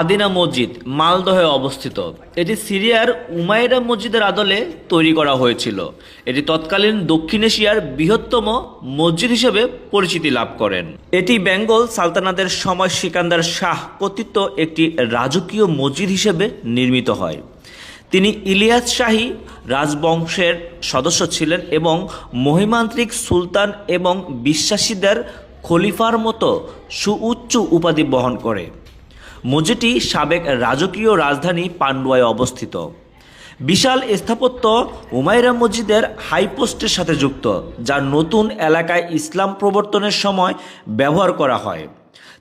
আদিনা মসজিদ, মালদহে অবস্থিত। এটি সিরিয়ার উমাইরা মসজিদের আদলে তৈরি করা হয়েছিল। এটি তৎকালীন দক্ষিণ এশিয়ার বৃহত্তম মসজিদ হিসেবে পরিচিতি লাভ করেন। এটি বেঙ্গল সালতানাতের সময় সিকান্দার শাহ কর্তৃত্ব একটি রাজকীয় মসজিদ হিসেবে নির্মিত হয়। তিনি ইলিয়াস শাহী রাজবংশের সদস্য ছিলেন এবং মহিমান্ত্রিক সুলতান এবং বিশ্বাসীদের খলিফার মতো সুউচ্চ উপাধি বহন করে। মসজিদটি সাবেক রাজকীয় রাজধানী পান্ডুয়ায় অবস্থিত। বিশাল স্থাপত্য উমাইরা মসজিদের হাইপোস্টের সাথে যুক্ত, যা নতুন এলাকায় ইসলাম প্রবর্তনের সময় ব্যবহার করা হয়।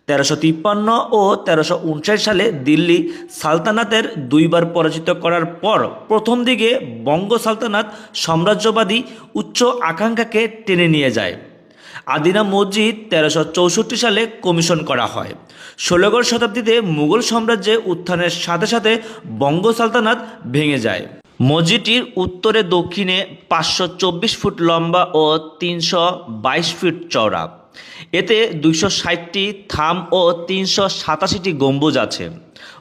তেরোশো তিপ্পান্ন ও তেরোশো উনষাট সালে দিল্লি সালতানাতের দুইবার পরাজিত করার পর প্রথম দিকে বঙ্গ সালতানাত সাম্রাজ্যবাদী উচ্চ আকাঙ্ক্ষাকে টেনে নিয়ে যায়। আদিনা মসজিদ তেরোশো চৌষট্টি সালে কমিশন করা হয়। ষোলগড় শতাব্দীতে মুঘল সাম্রাজ্যে উত্থানের সাথে সাথে বঙ্গ সালতানাত ভেঙে যায়। মসজিদটির উত্তরে দক্ষিণে পাঁচশো চব্বিশ ফুট লম্বা ও তিনশো বাইশ ফিট চওড়া। এতে দুইশো ষাটটি থাম ও তিনশো সাতাশিটি গম্বুজ আছে।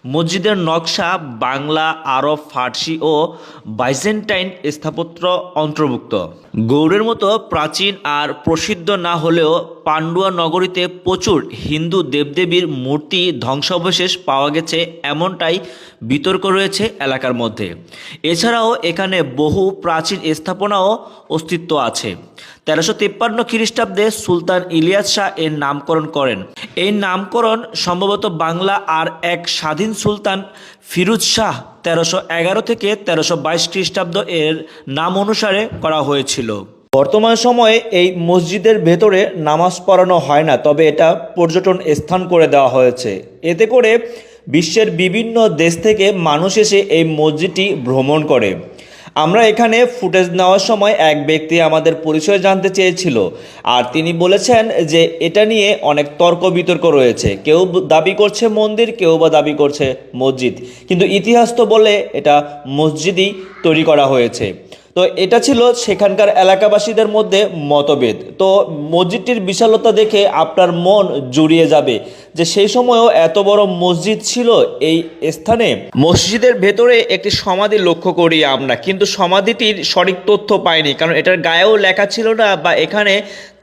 মসজিদের নকশা বাংলা, আরব, ফার্সি ও বাইজেন্টাইন স্থাপত্য অন্তর্ভুক্ত। গৌড়ের মতো প্রাচীন আর প্রসিদ্ধ না হলেও পান্ডুয়া নগরীতে প্রচুর হিন্দু দেবদেবীর মূর্তি ধ্বংসাবশেষ পাওয়া গেছে এমনটাই বিতর্ক রয়েছে এলাকার মধ্যে। এছাড়াও এখানে বহু প্রাচীন স্থাপনাও অস্তিত্ব আছে। তেরোশো তিপ্পান্ন খ্রিস্টাব্দে সুলতান ইলিয়াস শাহ এর নামকরণ করেন। এই নামকরণ সম্ভবত বাংলা আর এক স্বাধীন সুলতান ফিরুজ শাহ তেরোশো এগারো থেকে তেরোশো বাইশ খ্রিস্টাব্দ এর নাম অনুসারে করা হয়েছিল। বর্তমান সময়ে এই মসজিদের ভেতরে নামাজ পড়ানো হয় না, তবে এটা পর্যটন স্থান করে দেওয়া হয়েছে। এতে করে বিশ্বের বিভিন্ন দেশ থেকে মানুষ এসে এই মসজিদটি ভ্রমণ করে। আমরা এখানে ফুটেজ নেওয়ার সময় এক ব্যক্তি আমাদের পরিচয় জানতে চেয়েছিল, আর তিনি বলেছেন যে এটা নিয়ে অনেক তর্ক বিতর্ক রয়েছে। কেউ দাবি করছে মন্দির, কেউ বা দাবি করছে মসজিদ। কিন্তু ইতিহাস তো বলে এটা মসজিদই তৈরি করা হয়েছে। তো এটা ছিল সেখানকার এলাকাবাসীদের মধ্যে মতভেদ। তো মসজিদটির বিশালতা দেখে আপনার মন জুড়িয়ে যাবে যে সেই সময়ও এত বড় মসজিদ ছিল এই স্থানে। মসজিদের ভেতরে একটি সমাধি লক্ষ্য করি আমরা, কিন্তু সমাধিটির সঠিক তথ্য পাইনি, কারণ এটার গায়েও লেখা ছিল না বা এখানে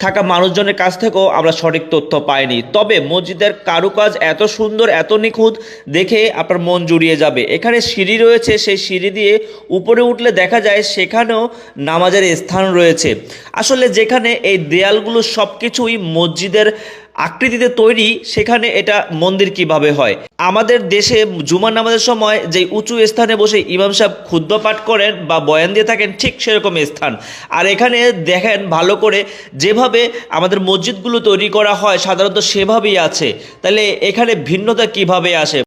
থাকা মানুষজনের কাছ থেকেও আমরা সঠিক তথ্য পাইনি। তবে মসজিদের কারুকাজ এত সুন্দর, এত নিখুঁত দেখে আপনার মন জুড়িয়ে যাবে। এখানে সিঁড়ি রয়েছে, সেই সিঁড়ি দিয়ে উপরে উঠলে দেখা যায় সেখানেও নামাজের স্থান রয়েছে। আসলে যেখানে এই দেয়ালগুলো সব কিছুই মসজিদের আকৃতিতে তৈরি, সেখানে এটা মন্দির কীভাবে হয়? আমাদের দেশে জুমার নামাজের সময় যে উঁচু স্থানে বসে ইমাম সাহেব ক্ষুদ্র পাঠ করেন বা বয়ান দিয়ে থাকেন, ঠিক সেরকম স্থান। আর এখানে দেখেন ভালো করে যেভাবে আমাদের মসজিদগুলো তৈরি করা হয়, সাধারণত সেভাবেই আছে। তাহলে এখানে ভিন্নতা কীভাবে আসে?